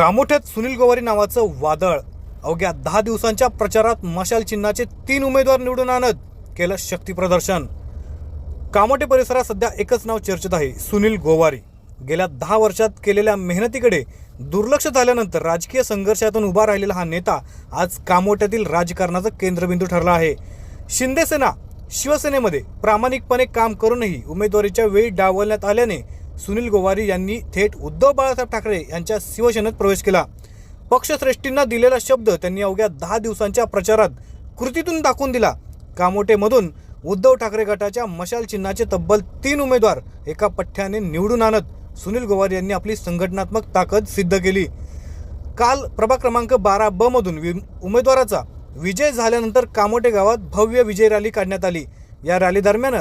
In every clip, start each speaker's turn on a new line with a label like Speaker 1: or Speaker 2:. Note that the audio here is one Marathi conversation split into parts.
Speaker 1: कामोठ्यात सुनील गोवारी नावाचं वादळ अवघ्या दहा दिवसांच्या प्रचारात मशाल चिन्हाचे तीन उमेदवार निवडून आणत केलं शक्तीप्रदर्शन कामोटे कामोठे परिसरात सध्या एकच नाव चर्चेत आहे सुनील गोवारी. गेल्या दहा वर्षात केलेल्या मेहनतीकडे दुर्लक्ष झाल्यानंतर राजकीय संघर्षातून उभा राहिलेला हा नेता आज कामोट्यातील राजकारणाचं केंद्रबिंदू ठरला आहे. शिंदेसेना शिवसेनेमध्ये प्रामाणिकपणे काम करूनही उमेदवारीच्या वेळी डावलण्यात आल्याने सुनील गोवारी यांनी थेट उद्धव बाळासाहेब ठाकरे यांच्या शिवसेनेत प्रवेश केला. पक्षश्रेष्ठींना दिलेला शब्द त्यांनी अवघ्या दहा दिवसांच्या प्रचारात कृतीतून दाखवून दिला. कामोटेमधून उद्धव ठाकरे गटाच्या मशाल चिन्हाचे तब्बल तीन उमेदवार एका पठ्ठ्याने निवडून आणत सुनील गोवारी यांनी आपली संघटनात्मक ताकद सिद्ध केली. काल प्रभाग क्रमांक बारा ब मधून उमेदवाराचा विजय झाल्यानंतर कामोटे गावात भव्य विजय रॅली काढण्यात आली. या रॅली दरम्यान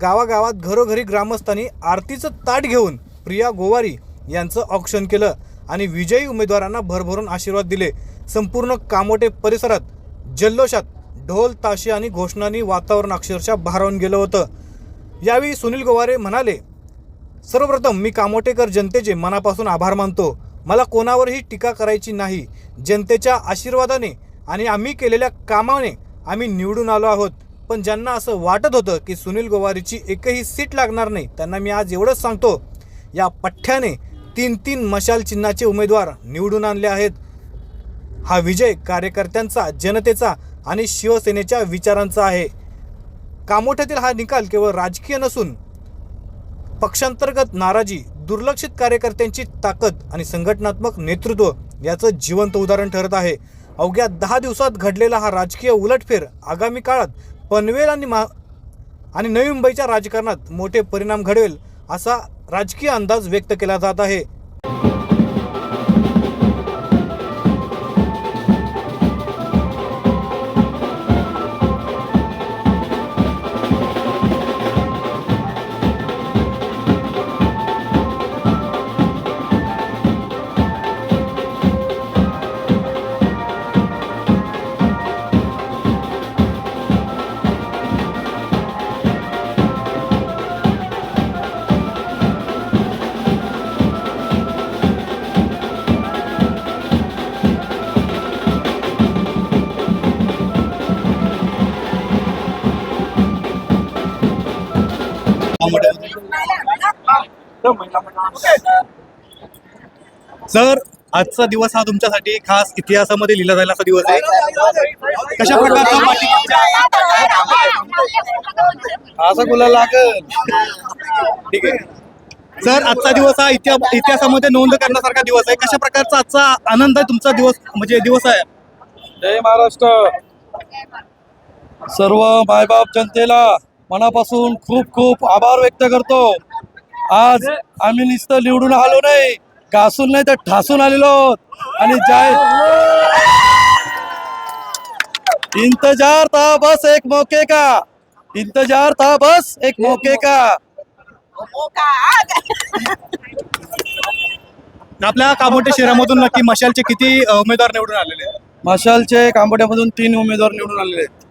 Speaker 1: गावागावात घरोघरी ग्रामस्थांनी आरतीचं ताट घेऊन प्रिया गोवारी यांचं औक्षण केलं आणि विजयी उमेदवारांना भरभरून आशीर्वाद दिले. संपूर्ण कामोटे परिसरात जल्लोषात ढोल ताशे आणि घोषणांनी वातावरण अक्षरशः भारावून गेलं होतं. यावेळी सुनील गोवारे म्हणाले सर्वप्रथम मी कामोटेकर जनतेचे मनापासून आभार मानतो. मला कोणावरही टीका करायची नाही. जनतेच्या आशीर्वादाने आणि आम्ही केलेल्या कामाने आम्ही निवडून आलो आहोत. पण ज्यांना असं वाटत होतं की सुनील गोवारीची एकही सीट लागणार नाही त्यांना मी आज एवढंच सांगतो या पठ्ठ्याने तीन तीन मशाल चिन्हाचे उमेदवार निवडून आणले आहेत. हा विजय कार्यकर्त्यांचा जनतेचा आणि शिवसेनेच्या विचारांचा आहे. कामोठ्यातील हा निकाल केवळ राजकीय नसून पक्षांतर्गत नाराजी दुर्लक्षित कार्यकर्त्यांची ताकद आणि संघटनात्मक नेतृत्व याचं जिवंत उदाहरण ठरत आहे. अवघ्या दहा दिवसात घडलेला हा राजकीय उलटफेर आगामी काळात पनवेल आणि मा आणि नवी मुंबईच्या राजकारणात मोठे परिणाम घडवेल असा राजकीय अंदाज व्यक्त केला जात आहे. सर आजचा दिवस हा तुमच्यासाठी खास इतिहासामध्ये लिहिला असा दिवस आहे कशा प्रकारचा
Speaker 2: असं गुलाल लागल
Speaker 1: ठीक आहे सर आजचा दिवस हा इतिहा- इतिहासामध्ये नोंद करण्यासारखा दिवस आहे कशा प्रकारचा आजचा आनंद आहे तुमचा दिवस म्हणजे दिवस आहे
Speaker 2: जय महाराष्ट्र सर्व मायबाप जनतेला मनापासून खूप खूप आभार व्यक्त करतो. आज आम्ही नुसतं निवडून आलो नाही घासून नाही तर ठासून आलेलो. आणि जय इंतजार था बस एक मौके का? इंतजार था बस एक मौके का?
Speaker 1: आपल्या कामोठे शहरामधून नक्की मशालचे किती उमेदवार निवडून आलेले आहेत?
Speaker 2: मशालचे कांबोट्यामधून तीन उमेदवार निवडून आलेले आहेत.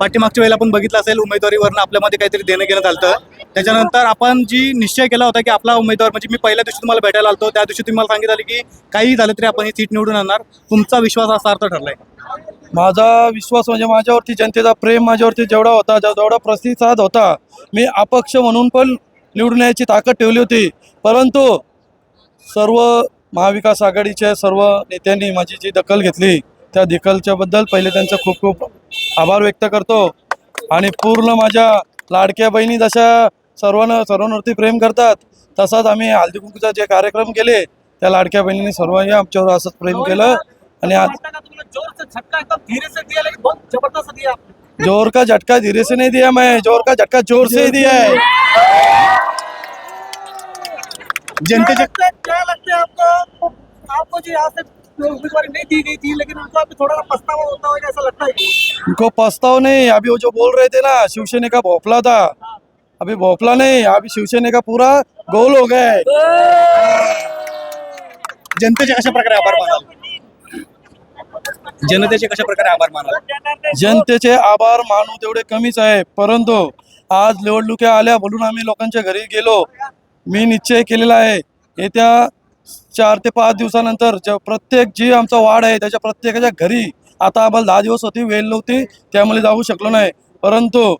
Speaker 1: पाठीमागच्या वेळेला आपण बघितलं असेल उमेदवारीवरनं आपल्यामध्ये काहीतरी देणं घेणं झालं त्याच्यानंतर आपण जी निश्चय केला होता की आपला उमेदवार म्हणजे मी पहिल्या दिवशी तुम्हाला भेटायला आलो त्या दिवशी तुम्ही मला सांगितलं की काही झालं तरी आपण ही सीट निवडून आणणार. तुमचा विश्वास असा अर्थ ठरलाय.
Speaker 2: माझा विश्वास म्हणजे माझ्यावरती जनतेचा प्रेम माझ्यावरती जेवढा होता जेवढा प्रतिसाद होता मी अपक्ष म्हणून पण निवडून यायची ताकद ठेवली होती. परंतु सर्व महाविकास आघाडीच्या सर्व नेत्यांनी माझी जी दखल घेतली त्या दखलच्या बद्दल पहिले त्यांचा खूप खूप आभार व्यक्त करतो. आणि पूर्ण माझ्या लाडक्या बहिणी जशा सर्वांना सर्वांवरती प्रेम करतात तसाच आम्ही हळदी कुंकूचा जे कार्यक्रम केले त्या लाडक्या बहिणींनी सर्वांनी आमच्यावर असंच प्रेम केलं आणि आज
Speaker 3: जोर
Speaker 2: का झटका धीरे से नहीं दिया मैं जोर का झटका जोर से ही. दिया है.
Speaker 3: क्या लगता है आपको? आपको जो यहाँ से उम्मीदवारी नहीं दी गई थी लेकिन उनको अभी थोड़ा पछतावा होता होगा ऐसा लगता है
Speaker 2: उनको पछताव नहीं अभी वो जो बोल रहे थे ना शिवसेना का भोपला था अभी भोपला नहीं अभी शिवसेना का पूरा गोल हो गया
Speaker 1: जनतेचे कशा प्रकारे आभार मानाल? जनतेचे कशा प्रकारे आभार मानाल?
Speaker 2: जनतेचे आभार मानू तेवढे कमीच आहे परंतु आज निवडणुका आल्या म्हणून आम्ही लोकांच्या घरी गेलो. मी निश्चय केलेला आहे येत्या चार ते पाच दिवसानंतर ज प्रत्येक जी आमचा वाढ आहे त्याच्या प्रत्येकाच्या घरी आता आम्हाला दहा दिवस होती वेळ नव्हती त्यामुळे जाऊ शकलो नाही. परंतु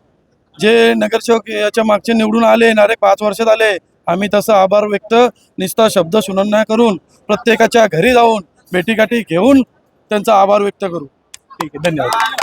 Speaker 2: जे नगरसेवक याच्या मागचे निवडून आले येणारे पाच वर्षात आले आम्ही तसं आभार व्यक्त निस्ता शब्द सुनन्या करून प्रत्येकाच्या घरी जाऊन भेटीगाठी घेऊन त्यांचा आभार व्यक्त करू. ठीक आहे धन्यवाद.